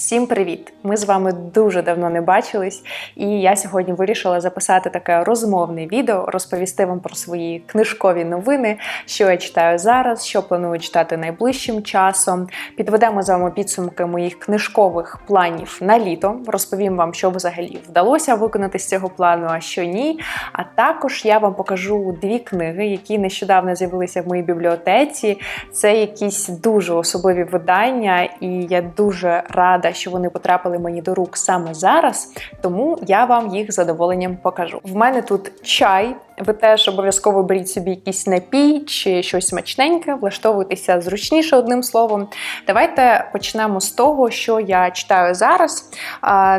Всім привіт! Ми з вами дуже давно не бачились, і я сьогодні вирішила записати таке розмовне відео, розповісти вам про свої книжкові новини, що я читаю зараз, що планую читати найближчим часом. Підведемо з вами підсумки моїх книжкових планів на літо. Розповім вам, що взагалі вдалося виконати з цього плану, а що ні. А також я вам покажу дві книги, які нещодавно з'явилися в моїй бібліотеці. Це якісь дуже особливі видання, і я дуже рада, що вони потрапили мені до рук саме зараз, тому я вам їх з задоволенням покажу. В мене тут чай. Ви теж обов'язково беріть собі якийсь напій чи щось смачненьке, влаштовуйтеся зручніше одним словом. Давайте почнемо з того, що я читаю зараз,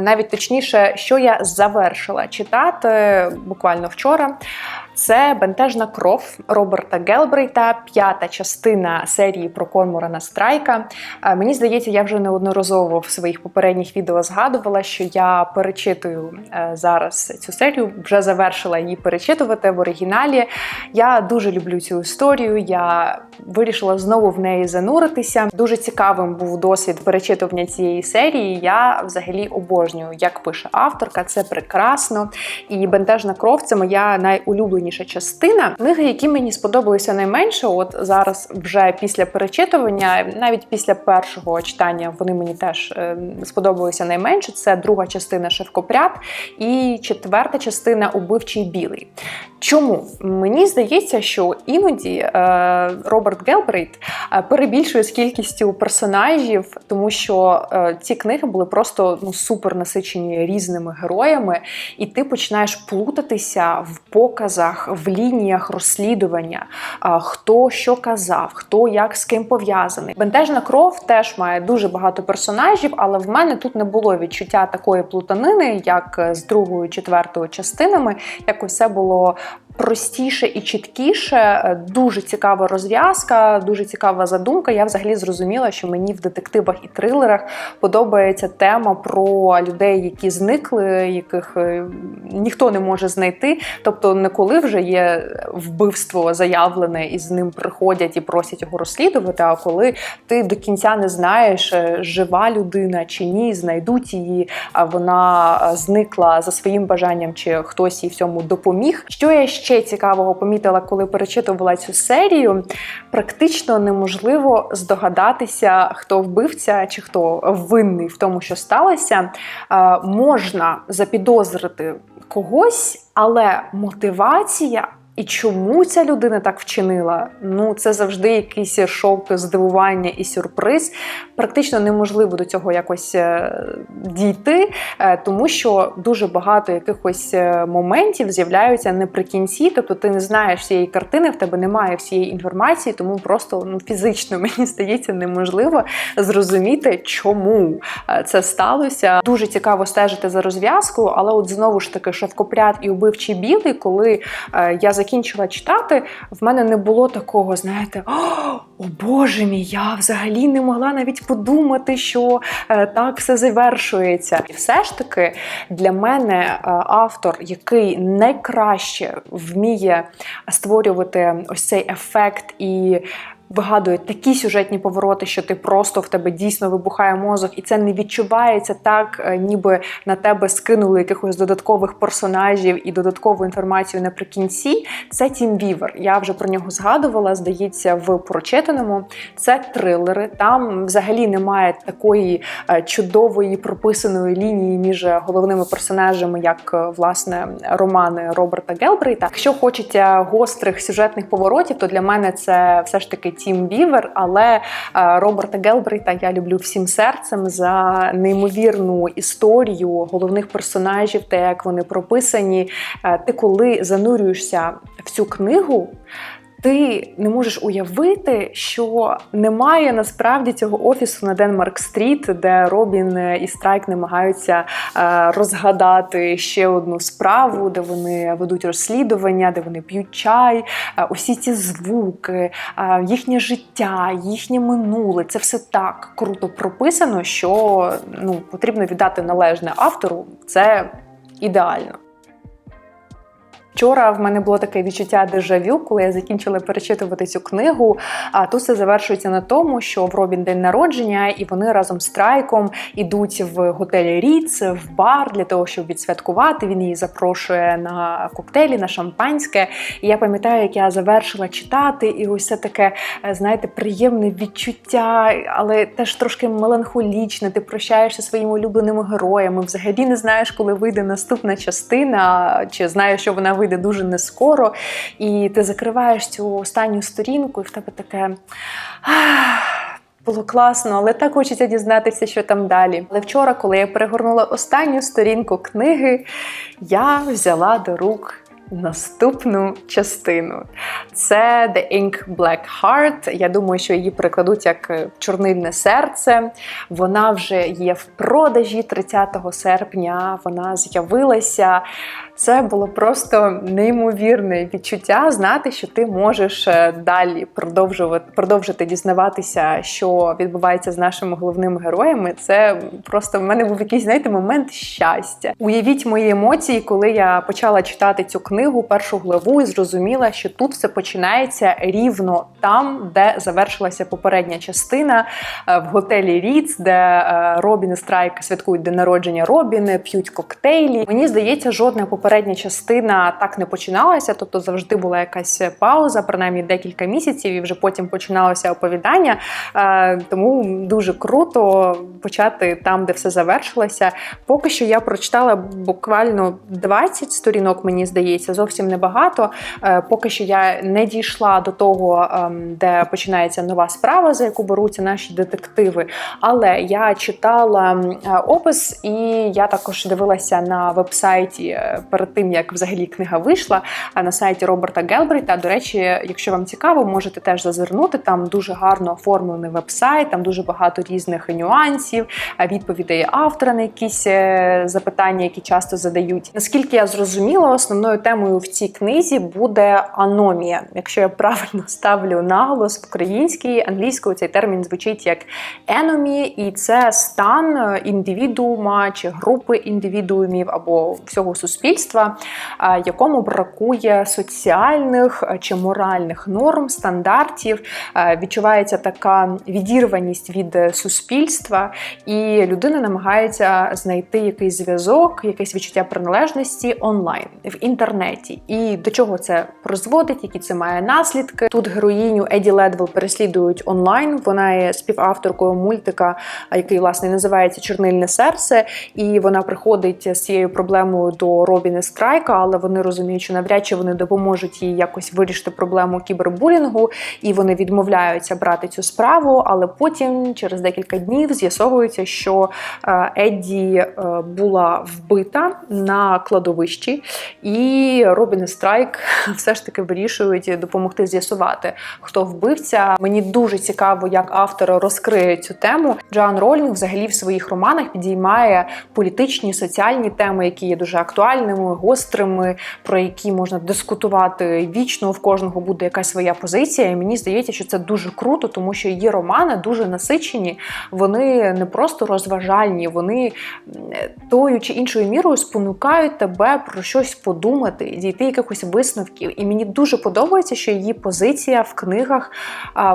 навіть точніше, що я завершила читати буквально вчора. Це бентежна кров Роберта Гелбрейта, п'ята частина серії про Конморана Страйка. Е, Мені здається, я вже неодноразово в своїх попередніх відео згадувала, що я перечитую е, зараз цю серію, вже завершила її перечитувати в оригіналі. Я дуже люблю цю історію. Я вирішила знову в неї зануритися. Дуже цікавим був досвід перечитування цієї серії. Я взагалі обожнюю, як пише авторка. Це прекрасно. І бентежна кров це моя найулюбленіша частина. Книги, які мені сподобалися найменше, от зараз вже після перечитування, навіть після першого читання, вони мені теж е, сподобалися найменше. Це друга частина Шевкопряд і четверта частина Убивчий білий. Чому мені здається, що іноді е, Роберт Гелбрейт е, перебільшує з кількістю персонажів, тому що е, ці книги були просто ну супер насичені різними героями, і ти починаєш плутатися в показах, в лініях розслідування, хто що казав, хто як з ким пов'язаний. Бентежна кров теж має дуже багато персонажів, але в мене тут не було відчуття такої плутанини, як з другою, четвертою частинами. Якось все було простіше і чіткіше. Дуже цікава розв'язка, дуже цікава задумка. Я взагалі зрозуміла, що мені в детективах і трилерах подобається тема про людей, які зникли, яких е, ніхто не може знайти. Тобто, не коли вже є вбивство заявлене і з ним приходять і просять його розслідувати, а коли ти до кінця не знаєш, е, жива людина чи ні, знайдуть її, а вона е, зникла за своїм бажанням, чи хтось їй в цьому допоміг. Що я ще цікавого помітила, коли перечитувала цю серію, практично неможливо здогадатися, хто вбивця чи хто винний в тому, що сталося. Можна запідозрити когось, але мотивація. І чому ця людина так вчинила? Ну, це завжди якийсь шок, здивування і сюрприз. Практично неможливо до цього якось е, дійти, е, тому що дуже багато якихось е, моментів з'являються наприкінці. Тобто ти не знаєш всієї картини, в тебе немає всієї інформації, тому просто ну, фізично мені здається неможливо зрозуміти, чому це сталося. Дуже цікаво стежити за розв'язкою, але от знову ж таки шовкопряд і убивчий білий, коли я закінчила читати, в мене не було такого, знаєте, Боже мій, я взагалі не могла навіть подумати, що е, так все завершується. І все ж таки для мене е, автор, який найкраще вміє створювати ось цей ефект і вигадують такі сюжетні повороти, що ти просто в тебе дійсно вибухає мозок, і це не відчувається так, е, ніби на тебе скинули якихось додаткових персонажів і додаткову інформацію наприкінці. Це Тім Вівер. Я вже про нього згадувала. Здається, в прочитаному це трилери. Там взагалі немає такої е, чудової прописаної лінії між головними персонажами, як е, власне романи Роберта Гелбрейта. Якщо хочеться гострих сюжетних поворотів, то для мене це все ж таки Тім Бівер, але е, Роберта Гелбрейта я люблю всім серцем за неймовірну історію головних персонажів, те, як вони прописані. Ти коли занурюєшся в цю книгу. Ти не можеш уявити, що немає насправді цього офісу на Денмарк Стріт, де Робін і Страйк намагаються е, розгадати ще одну справу, де вони ведуть розслідування, де вони п'ють чай. Е, усі ці звуки, е, їхнє життя, їхнє минуле це все так круто прописано, що ну потрібно віддати належне автору. Це ідеально. Вчора в мене було таке відчуття дежавю, коли я закінчила перечитувати цю книгу. А тут все завершується на тому, що в Робін день народження, і вони разом з Трайком ідуть в готелі Ріц в бар для того, щоб відсвяткувати. Він її запрошує на коктейлі, на шампанське. І я пам'ятаю, як я завершила читати, і ось це таке, е, знаєте, приємне відчуття, але теж трошки меланхолічне. Ти прощаєшся своїми улюбленими героями. Взагалі не знаєш, коли вийде наступна частина, чи знаєш, що вона вийде дуже не скоро, і ти закриваєш цю останню сторінку, і в тебе таке. Було класно, але так хочеться дізнатися, що там далі. Але вчора, коли я перегорнула останню сторінку книги, я взяла до рук наступну частину. Це The Ink Black Heart. Я думаю, що її перекладуть як чорнильне серце. Вона вже є в продажі 30 серпня. Вона з'явилася. Це було просто неймовірне відчуття знати, що ти можеш е, далі продовжувати продовжити дізнаватися, що відбувається з нашими головними героями. Це просто в мене був якийсь знаєте, момент щастя. Уявіть мої емоції, коли я почала читати цю книгу, першу главу, і зрозуміла, що тут все починається рівно там, де завершилася попередня частина е, в готелі Ріц, де е, Робін і Страйк святкують день народження Робіни, п'ють коктейлі. Мені здається, жодна попередня частина так не починалася, тобто завжди була якась пауза, принаймні декілька місяців, і вже потім починалося оповідання. Е, Тому дуже круто почати там, де все завершилося. Поки що я прочитала буквально 20 сторінок, мені здається, зовсім небагато. Е, Поки що я не дійшла до того, ем, де починається нова справа, за яку беруться наші детективи. Але я читала е, опис, і я також дивилася на вебсайті перед тим, як взагалі книга вийшла. А на сайті Роберта Гелбрейта. До речі, якщо вам цікаво, можете теж зазирнути. Там дуже гарно оформлений вебсайт, там дуже багато різних нюансів, відповідей автора на якісь е, запитання, які часто задають. Наскільки я зрозуміла, основною темою в цій книзі буде аномія. Якщо я правильно ставлю наголос в українській, англійською цей термін звучить як еномі, і це стан е, індивідуума чи групи індивідуумів або всього суспільства, е, якому бракує соціальних чи моральних норм, стандартів. Відчувається така відірваність від суспільства, і людина намагається знайти якийсь зв'язок, якесь відчуття приналежності онлайн в інтернеті. І до чого це призводить, які це має наслідки. Тут героїню Еді Ледвел переслідують онлайн. Вона є співавторкою мультика, який власне називається Чорнильне серце. І вона приходить з цією проблемою до Робіни Страйка, але вони розуміють, що навряд чи вони допоможуть їй якось вирішити проблему кібербулінгу, і вони відмовляються брати цю справу. Але потім, через декілька днів, з'ясовується, що е, Едді е, була вбита на кладовищі, і Робін і Страйк все ж таки вирішують допомогти з'ясувати, хто вбивця. Мені дуже цікаво, як автор розкриє цю тему. Джоан Ролінг взагалі в своїх романах підіймає політичні соціальні теми, які є дуже актуальними, гострими, про які можна дискутувати вічно. В кожного буде якась своя позиція. І мені здається, що це дуже круто, тому що її романи дуже насичені. Вони не просто розважальні, вони тою чи іншою мірою спонукають тебе про щось подумати, дійти якихось висновків. І мені дуже подобається, що її позиція в книгах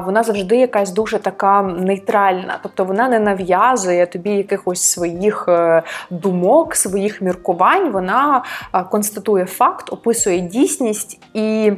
вона завжди якась дуже така нейтральна, тобто вона не нав'язує тобі якихось своїх е, думок, своїх міркувань. Вона констатує факт, описує дійсність, і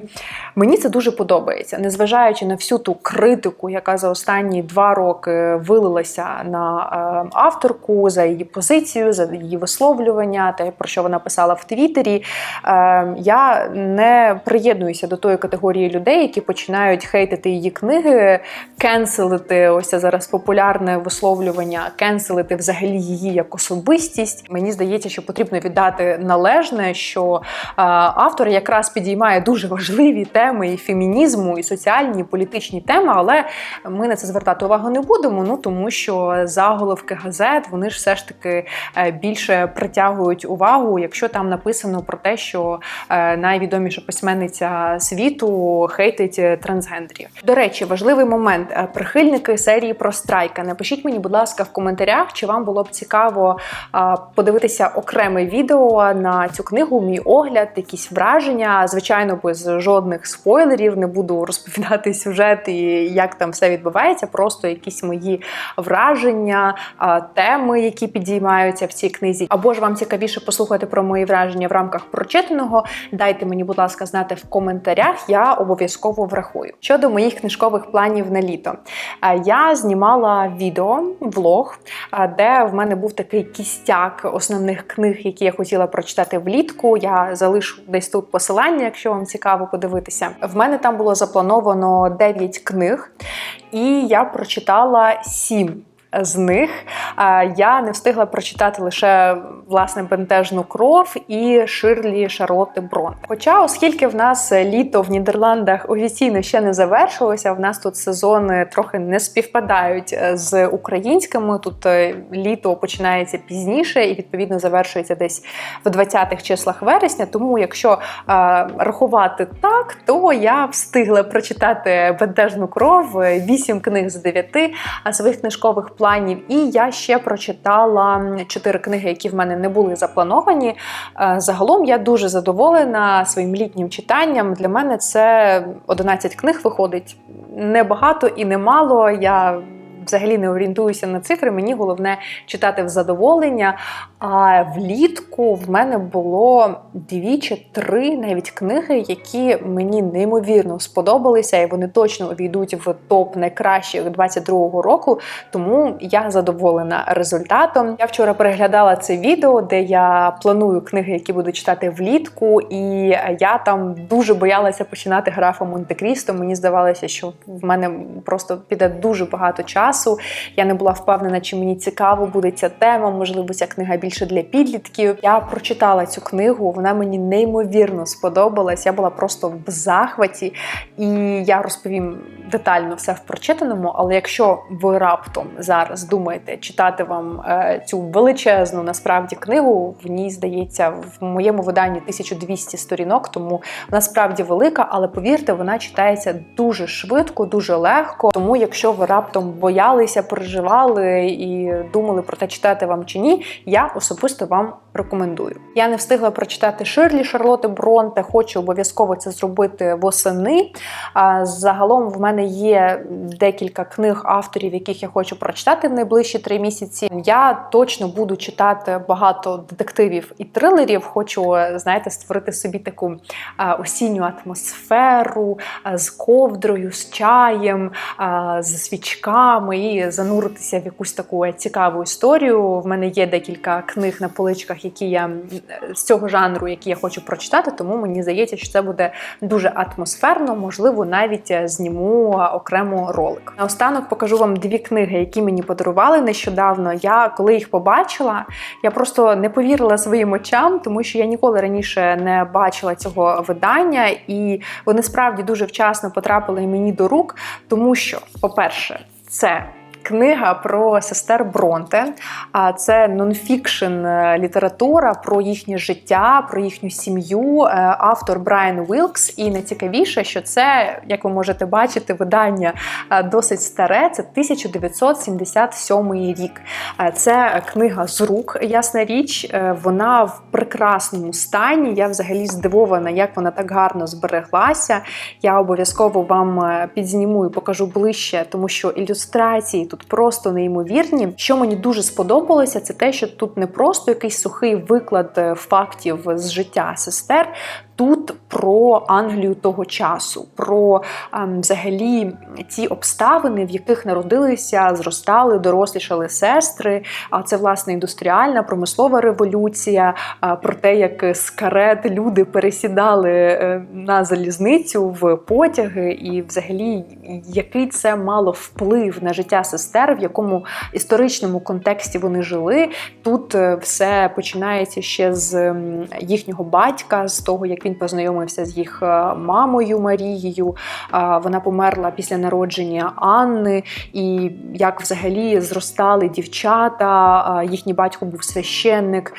мені це дуже подобається, незважаючи на всю ту критику, яка за останні два роки вилилася на е, авторку за її позицію, за її висловлювання, те про що вона писала в Твіттері. Е, я не приєднуюся до тої категорії людей, які починають хейтити її книги, кенселити ось це зараз популярне висловлювання, кенселити взагалі її як особистість. Мені здається, що потрібно віддати належне, що е, автор якраз підіймає дуже важливі теми і фемінізму, і соціальні, і політичні теми, але ми на це звертати увагу не будемо. Ну тому що заголовки газет вони ж все ж таки е, більше притягують увагу, якщо там написано про те, що е, найвідоміша письменниця світу хейтить трансгендерів. До речі, важливий момент. Прихильники серії про страйка. Напишіть мені, будь ласка, в коментарях, чи вам було б цікаво подивитися окреме відео на цю книгу, мій огляд, якісь враження. Звичайно, без жодних спойлерів не буду розповідати сюжет і як там все відбувається. Просто якісь мої враження, теми, які підіймаються в цій книзі. Або ж вам цікавіше послухати про мої враження в рамках прочитаного. Дайте мені, будь ласка, знати в коментарях. Я обов'язково врахую. Щодо моїх книжкових планів на літо, я знімала відео, влог, де в мене був такий кістяк основних книг, які я хотіла прочитати влітку. Я залишу десь тут посилання, якщо вам цікаво подивитися. В мене там було заплановано 9 книг, і я прочитала 7 з них я не встигла прочитати лише власне бентежну кров і Ширлі Шарлотти Бронте. Хоча, оскільки в нас літо в Нідерландах офіційно ще не завершилося, в нас тут сезони трохи не співпадають е, з українськими. Тут е, літо починається пізніше і відповідно завершується десь в 20-х числах вересня. Тому, якщо е, рахувати так, то я встигла прочитати бентежну кров, 8 книг з 9 своїх книжкових планів. І я ще прочитала чотири книги, які в мене не були заплановані. Е, загалом я дуже задоволена своїм літнім читанням. Для мене це 11 книг виходить небагато і немало. Я взагалі не орієнтуюся на цифри. Мені головне читати в задоволення. А влітку в мене було дві чи три навіть книги, які мені неймовірно сподобалися, і вони точно увійдуть в топ найкращих 22-го року. Тому я задоволена результатом. Я вчора переглядала це відео, де я планую книги, які буду читати влітку, і я там дуже боялася починати графа Монте-Крісто. Мені здавалося, що в мене просто піде дуже багато часу. Я не була впевнена, чи мені цікаво буде ця тема. Можливо, ця книга більше для підлітків. Я прочитала цю книгу, вона мені неймовірно сподобалась. Я була просто в захваті, і я розповім детально все в прочитаному. Але якщо ви раптом зараз думаєте читати вам е, цю величезну насправді книгу, в ній здається в моєму виданні 1200 сторінок, тому вона справді велика, але повірте, вона читається дуже швидко, дуже легко. Тому, якщо ви раптом боялися, переживали і думали про те, читати вам чи ні, я особисто вам рекомендую. Я не встигла прочитати Ширлі Шарлоти Бронте, хочу обов'язково це зробити восени. Загалом в мене є декілька книг авторів, яких я хочу прочитати в найближчі три місяці. Я точно буду читати багато детективів і трилерів. Хочу, знаєте, створити собі таку осінню атмосферу з ковдрою, з чаєм, з свічками і зануритися в якусь таку цікаву історію. В мене є декілька книг на поличках, які я з цього жанру, які я хочу прочитати, тому мені здається, що це буде дуже атмосферно, можливо, навіть зніму окремо ролик. Наостанок покажу вам дві книги, які мені подарували нещодавно. Я коли їх побачила, я просто не повірила своїм очам, тому що я ніколи раніше не бачила цього видання, і вони справді дуже вчасно потрапили мені до рук, тому що, по-перше, це Книга про сестер Бронте, а це нонфікшн е, література про їхнє життя, про їхню сім'ю. Е, автор Брайан Вілкс. І найцікавіше, що це, як ви можете бачити, видання е, досить старе. Це 1977 рік. Це книга з рук, ясна річ. Вона в прекрасному стані. Я взагалі здивована, як вона так гарно збереглася. Я обов'язково вам підзніму і покажу ближче, тому що ілюстрації тут тут просто неймовірні. Що мені дуже сподобалося, це те, що тут не просто якийсь сухий виклад е, фактів з життя сестер. Тут про Англію того часу, про ем, взагалі ті обставини, в яких народилися, зростали, дорослішали сестри. А це власне індустріальна промислова революція, а, про те, як з карет люди пересідали е, на залізницю в потяги, і взагалі який це мало вплив на життя сестер, в якому історичному контексті вони жили. Тут е, все починається ще з їхнього батька, з того, як він познайомився з їх е, мамою Марією. Вона померла після народження Анни, і як взагалі зростали дівчата. Їхній батько був священник.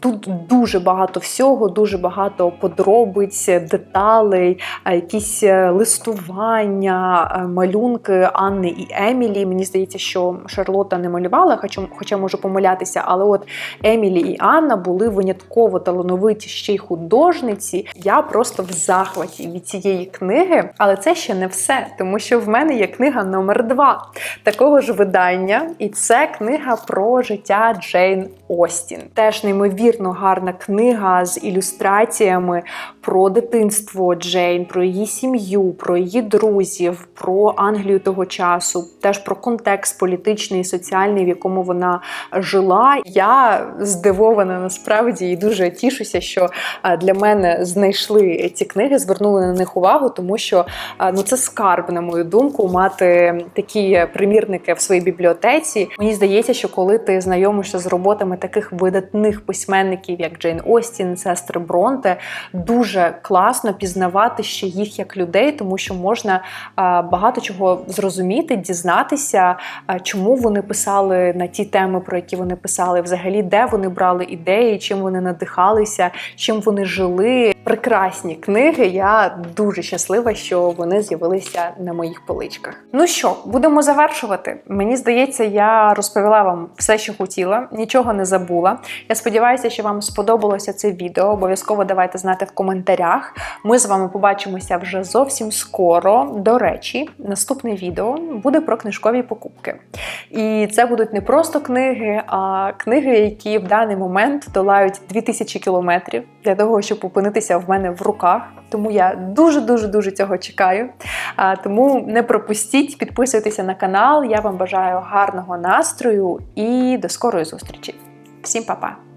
Тут дуже багато всього, дуже багато подробиць, деталей, якісь е, листування, е, малюнки Анни і Емілі. Мені здається, що Шарлота не малювала, хоча можу помилятися, але от Емілі і Анна були винятково талановиті ще й художниці. Я просто в захваті від цієї книги, але це ще не все, тому що в мене є книга номер два такого ж видання, і це книга про життя Джейн Остін. Теж неймовірно гарна книга з ілюстраціями про дитинство Джейн, про її сім'ю, про її друзів, про Англію того часу, теж про контекст політичний і соціальний, в якому вона жила. Я здивована насправді і дуже тішуся, що для мене знайшли ці книги, звернули на них увагу, тому що ну це скарб, на мою думку, мати такі примірники в своїй бібліотеці. Мені здається, що коли ти знайомишся з роботами таких видатних письменників, як Джейн Остін, сестри Бронте, дуже класно пізнавати ще їх як людей, тому що можна багато чого зрозуміти, дізнатися, чому вони писали на ті теми, про які вони писали, взагалі, де вони брали ідеї, чим вони надихалися, чим вони жили. Прекрасні книги. Я дуже щаслива, що вони з'явилися на моїх поличках. Ну що, будемо завершувати. Мені здається, я розповіла вам все, що хотіла, нічого не забула. Я сподіваюся, що вам сподобалося це відео. Обов'язково давайте знати в коментарях. Ми з вами побачимося вже зовсім скоро. До речі, наступне відео буде про книжкові покупки. І це будуть не просто книги, а книги, які в даний момент долають 2000 кілометрів для того, щоб опинитися в мене в руках. Тому я дуже дуже дуже цього чекаю. А, Тому не пропустіть, підписуйтеся на канал. Я вам бажаю гарного настрою і до скорої зустрічі. Всім па-па!